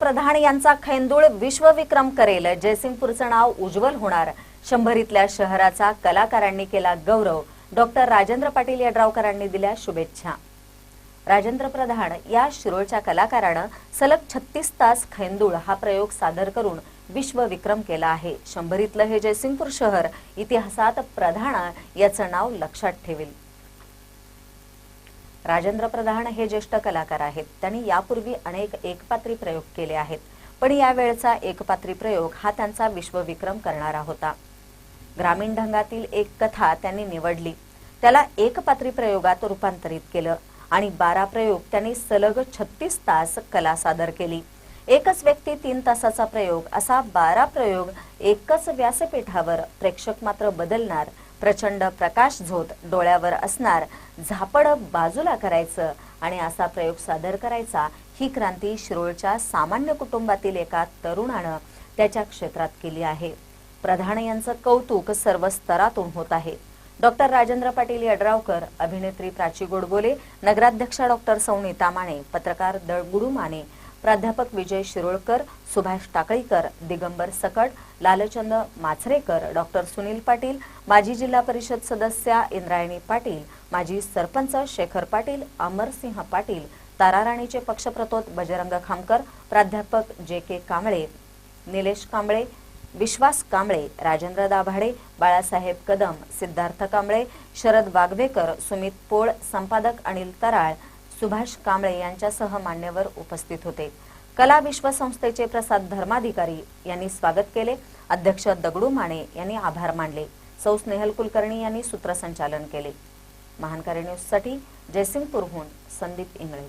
प्रधान यांचा खैंदूळ विश्वविक्रम करेल. जयसिंगपूरचं नाव उज्ज्वल होणार. शंभरीतल्या शहराचा कलाकारांनी केला गौरव. डॉक्टर राजेंद्र पाटील यड्रावकरांनी दिल्या शुभेच्छा. राजेंद्र प्रधान या शिरोळच्या कलाकारानं सलग छत्तीस तास खैंदूळ हा प्रयोग सादर करून विश्वविक्रम केला आहे. शंभरीतलं हे जयसिंगपूर शहर इतिहासात प्रधान याचं नाव लक्षात ठेवेल. राजेंद्र प्रधान हे ज्येष्ठ कलाकार आहेत. त्यांनी यापूर्वी अनेक एकपात्री प्रयोग केले आहेत. पण यावेळचा एकपात्री प्रयोग हा त्यांचा विश्वविक्रम करणारा होता. ग्रामीण ढंगातील एक कथा त्यांनी निवडली. त्याला एकपात्री प्रयोगात रूपांतरित केलं आणि बारा प्रयोग त्यांनी सलग छत्तीस तास कला सादर केली. एकच व्यक्ती तीन तासाचा प्रयोग असा बारा प्रयोग एकच व्यासपीठावर प्रेक्षक मात्र बदलणार प्रचंड प्रकाश झोत डोळ्यावर असणार झापड बाजूला करायचं आणि असा प्रयोग सादर करायचा ही क्रांती शिरोळच्या सामान्य कुटुंबातील एका तरुणानं त्याच्या क्षेत्रात केली आहे. प्रधान यांचं कौतुक सर्व स्तरातून होत आहे. डॉक्टर राजेंद्र पाटील यड्रावकर अभिनेत्री प्राची गोडबोले नगराध्यक्षा डॉक्टर सौनीता माने पत्रकार दळगुडू माने प्राध्यापक विजय शिरोळकर सुभाष टाकळीकर दिगंबर सकट लालचंद माचरेकर डॉक्टर सुनील पाटील माजी जिल्हा परिषद सदस्या इंद्रायणी पाटील माजी सरपंच शेखर पाटील अमरसिंह पाटील ताराराणीचे पक्षप्रतोद बजरंग खामकर प्राध्यापक जे के कांबळे निलेश कांबळे विश्वास कांबळे राजेंद्र दाभाडे बाळासाहेब कदम सिद्धार्थ कांबळे शरद वागवेकर सुमित पोळ संपादक अनिल तराळ सुभाष कांबळे यांच्यासह मान्यवर उपस्थित होते. कला विश्व संस्थेचे प्रसाद धर्माधिकारी यांनी स्वागत केले. अध्यक्ष दगडू माने यांनी आभार मानले. सौ स्नेहल कुलकर्णी यांनी सूत्रसंचालन केले. महानकारी न्यूजसाठी जयसिंगपूरहून संदीप इंगळे.